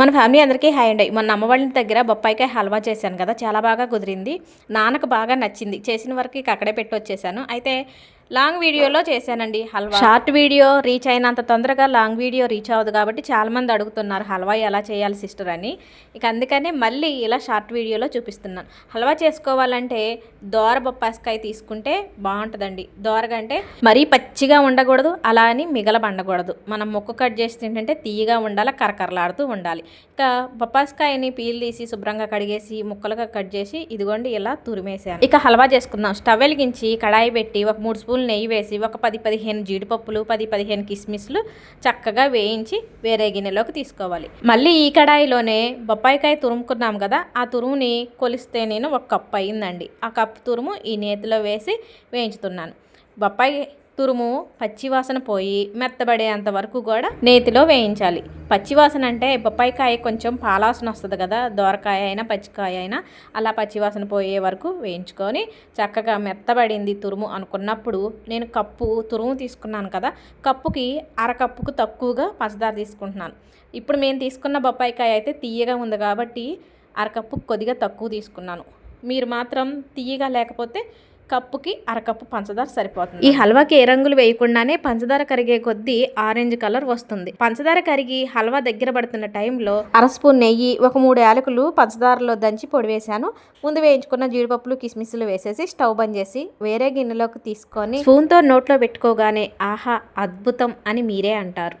మన ఫ్యామిలీ అందరికీ హాయ్ అండి. మొన్న అమ్మవాళ్ళ దగ్గర బొప్పాయికాయ హల్వా చేశాను కదా చాలా బాగా కుదిరింది. నాన్నకు బాగా నచ్చింది. చేసిన వరకు ఇక అక్కడే పెట్టి వచ్చేసాను. అయితే లాంగ్ వీడియోలో చేశానండి హల్వా. షార్ట్ వీడియో రీచ్ అయినంత తొందరగా లాంగ్ వీడియో రీచ్ అవ్వదు కాబట్టి చాలామంది అడుగుతున్నారు హల్వా ఎలా చేయాలి సిస్టర్ అని. ఇక అందుకనే మళ్ళీ ఇలా షార్ట్ వీడియోలో చూపిస్తున్నాను. హల్వా చేసుకోవాలంటే దోర బొప్పాస్కాయ తీసుకుంటే బాగుంటుందండి. దోరగంటే మరీ పచ్చిగా ఉండకూడదు అలా అని మిగలబండకూడదు. మనం ముక్క కట్ చేసి ఏంటంటే తీయగా ఉండాలి కరకరలాడుతూ ఉండాలి. ఇక బొప్పాస్కాయని పీల్ తీసి శుభ్రంగా కడిగేసి ముక్కలుగా కట్ చేసి ఇదిగోండి ఇలా తురిమేసాను ఇక హల్వా చేసుకుందాం. స్టవ్ వెలిగించి కడాయి పెట్టి ఒక మూడు స్పూన్లు నెయ్యి వేసి ఒక పది పదిహేను జీడిపప్పులు పది పదిహేను కిస్మిస్లు చక్కగా వేయించి వేరే గిన్నెలోకి తీసుకోవాలి. మళ్ళీ ఈ కడాయిలోనే బొప్పాయికాయ తురుముకున్నాం కదా ఆ తురుముని కొలిస్తే నేను ఒక కప్పు అయిందండి. ఆ కప్పు తురుము ఈ నేతిలో వేసి వేయించుతున్నాను. బొప్పాయి తురుము పచ్చివాసన పోయి మెత్తబడేంత వరకు కూడా నేతిలో వేయించాలి. పచ్చివాసన అంటే బొప్పాయికాయ కొంచెం పాలాసన వస్తుంది కదా దోరకాయ అయినా పచ్చికాయ అయినా అలా పచ్చివాసన పోయే వరకు వేయించుకొని చక్కగా మెత్తబడింది తురుము అనుకున్నప్పుడు నేను కప్పు తురుము తీసుకున్నాను కదా కప్పుకి అరకప్పుకు తక్కువగా పంచదార తీసుకుంటున్నాను. ఇప్పుడు మేము తీసుకున్న బొప్పాయికాయ అయితే తీయగా ఉంది కాబట్టి అరకప్పు కొద్దిగా తక్కువ తీసుకున్నాను. మీరు మాత్రం తీయగా లేకపోతే కప్పుకి అరకప్పు పంచదార సరిపోతుంది. ఈ హల్వాకి ఏ రంగులు వేయకుండానే పంచదార కరిగే కొద్దీ ఆరెంజ్ కలర్ వస్తుంది. పంచదార కరిగి హల్వా దగ్గర పడుతున్న టైంలో అర స్పూన్ నెయ్యి ఒక మూడు యాలకులు పంచదారలో దంచి పొడి వేశాను. ముందు వేయించుకున్న జీడిపప్పులు కిస్మిస్లు వేసేసి స్టవ్ బంద్ చేసి వేరే గిన్నెలోకి తీసుకొని స్పూన్తో నోట్లో పెట్టుకోగానే ఆహా అద్భుతం అని మీరే అంటారు.